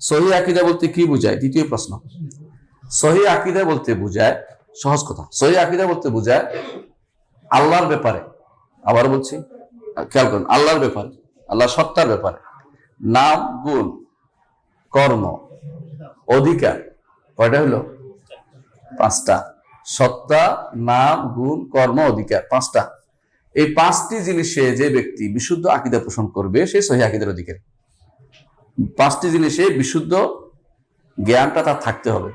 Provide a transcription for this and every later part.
সহি আকিদা বলতে কি বোঝায়? দ্বিতীয় প্রশ্ন। সহি আকিদা বলতে বোঝায়, সহজ কথা। সহি আকিদা বলতে বোঝায়, আল্লাহর ব্যাপারে। আবার বলছি, খেয়াল করুন, আল্লাহর ব্যাপারে। আল্লাহর সত্তার ব্যাপারে। নাম, গুণ, কর্ম, অধিকার, কয়টা হলো? পাঁচটা। সত্তা, নাম, গুণ, কর্ম, অধিকার, পাঁচটা। এই পাঁচটি জিনিসে যে ব্যক্তি বিশুদ্ধ আকিদা পোষণ করবে, সে সহি আকিদার অধিকারী। পাঁচটি জিনিসে বিশুদ্ধ জ্ঞানটা তার থাকতে হবে।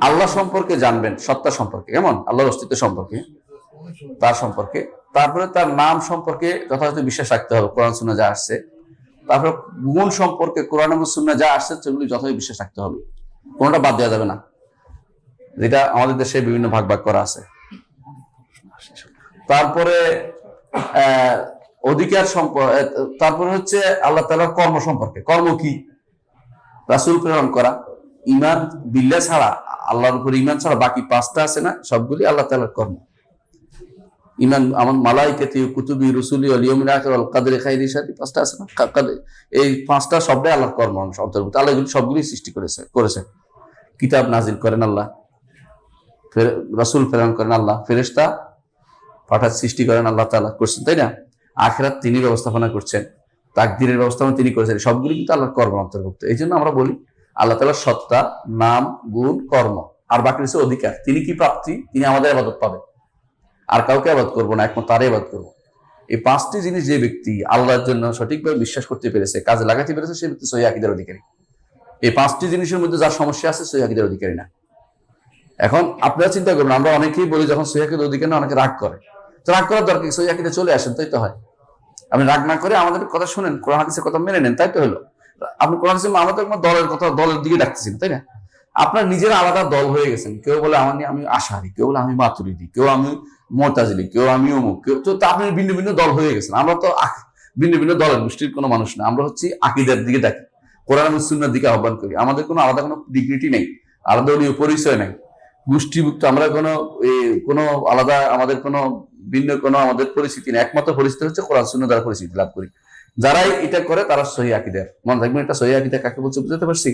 আল্লাহ সম্পর্কে জানবেন, সত্তা সম্পর্কে। কেমন? আল্লাহর অস্তিত্ব সম্পর্কে, তার সম্পর্কে। তারপরে তার নাম সম্পর্কে যথাযথ বিশ্বাস রাখতে হবে, কোরআন সুন্না যা আসছে। তারপরে গুণ সম্পর্কে, কোরআন এবং সুন্না যা আসছে, সেগুলি যথাযথ বিশ্বাস রাখতে হবে। কোনটা বাদ দেওয়া যাবে না। যেটা আমাদের দেশে বিভিন্ন ভাগ ভাগ করা আছে। তারপরে অধিকার সম্পর্ক তারপরে হচ্ছে আল্লাহ তালার কর্ম সম্পর্কে। কর্ম কি? রাসুল প্রেরণ করা। ইমান বিল্লা ছাড়া, আল্লাহর উপর ইমান ছাড়া বাকি পাঁচটা আছে না? সবগুলি আল্লাহ তালার কর্ম। ইমান আমার মালাইকাতি কুতুবি রসুলি অলিয়মিন আখর আল কাদের খাইরি সাথে পাঁচটা আছে না? এই পাঁচটা সবটাই আল্লাহর কর্ম অন্তর্ভুক্ত। আল্লাহ এগুলি সবগুলি সৃষ্টি করেছে করেছে কিতাব নাজিল করেন আল্লাহ। রসুল প্রেরণ করেন আল্লাহ। ফেরেশতা পাঠার সৃষ্টি করেন আল্লাহ তাআলা। করছেন, তাই না? আখেরাত তিনি ব্যবস্থাপনা করছেন, তাকদিরের ব্যবস্থাপনা তিনি করেছেন, সবগুলি কিন্তু আল্লাহর কর্ম অন্তর্ভুক্ত। এই জন্য আমরা বলি, আল্লাহ তাআলার সত্তা, নাম, গুণ, কর্ম, আর বাকি রয়েছে অধিকার। তিনি কি প্রাপ্তি? তিনি আমাদের আবাদত পাবেন। আর কাউকে আবাদ করব না, একমাত্র তারই আবাদ করব। এই পাঁচটি জিনিস যে ব্যক্তি আল্লাহর জন্য সঠিকভাবে বিশ্বাস করতে পেরেছে, কাজে লাগাতে পেরেছে, সে ব্যক্তি সহি আকিদের অধিকারী। এই পাঁচটি জিনিসের মধ্যে যার সমস্যা আছে, সহি আকিদের অধিকারী না। এখন আপনারা চিন্তা করবেন, আমরা অনেকেই বলি যখন সহি আকিদের অধিকারী না অনেকে রাগ করে। তো রাগ করার দরকার? সহি আকিদে চলে আসেন তাই তো হয়? আপনি রাগ না করে আমাদের কথা শুনেন, কোরআন হাদিসের কথা মেনে নেন, তাই তো হলো? আপনি কোরআন হাদিসে আমাদের দলের কথা, দলের দিকে ডাকতেছেন, তাই না? আপনার নিজের আলাদা দল হয়ে গেছেন। কেউ বলে, আমি আমি আশারি কেউ বলে, আমি মাতুরিদি কেউ, আমি মোতাজিলি কেউ, আমি অমুক কেউ, তো আপনি ভিন্ন ভিন্ন দল হয়ে গেছেন। আমরা তো ভিন্ন ভিন্ন দলের গোষ্ঠীর কোনো মানুষ না। আমরা হচ্ছি আকিদের দিকে ডাকি। কোরআন সুন্নার দিকে আহ্বান করি। আমাদের কোনো আলাদা কোনো ডিগ্রিটি নেই। আলাদা পরিচয় নেই। গোষ্ঠীভুক্ত, আমরা কোনো কোনো আলাদা, আমাদের কোনো ভিন্ন কোনো আমাদের পরিস্থিতি নেই। একমাত্র পরিস্থিতি হচ্ছে কোরআন শূন্য দ্বারা পরিস্থিতি লাভ করি। যারাই এটা করে তারা সহি আকিদের। মনে রাখবেন এটা সহি আকিদা কাকে বলছে বুঝতে পারছি?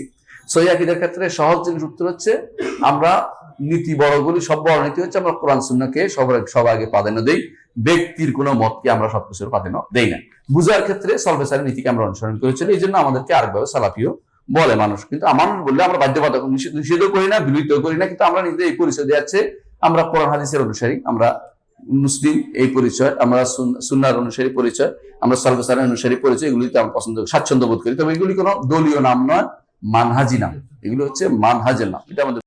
সহি আকিদের ক্ষেত্রে সহজ জিনিস উত্তর হচ্ছে, আমরা নীতি বড়গুলি সব বড় নীতি হচ্ছে আমরা কোরআন শূন্যকে সবার সবার আগে প্রাধান্য দেই। ব্যক্তির কোনো মতকে আমরা সবকিছুর প্রাধান্য দেই না। বুঝার ক্ষেত্রে সলভেসারের নীতিকে আমরা অনুসরণ করেছিল এই জন্য আমাদেরকে আরেকভাবে সালাফিও বলে মানুষ। কিন্তু আমার বললে আমরা বাধ্যবাধক, নিষেধ করি না বিলুপ্ত করি না, কিন্তু আমরা নিজেদের এই পরিচয় দেওয়াচ্ছে আমরা কোরআন, হাদিসের অনুসারী, আমরা মুসলিম, এই পরিচয়, আমরা সুনার অনুসারী পরিচয়, আমরা সর্বসারের অনুসারী পরিচয় এগুলিতে আমরা পছন্দ, স্বাচ্ছন্দ্য বোধ করি। তবে এগুলি কোনো দলীয় নাম নয়, মানহাজি নাম। এগুলো হচ্ছে মানহাজের নাম। এটা আমাদের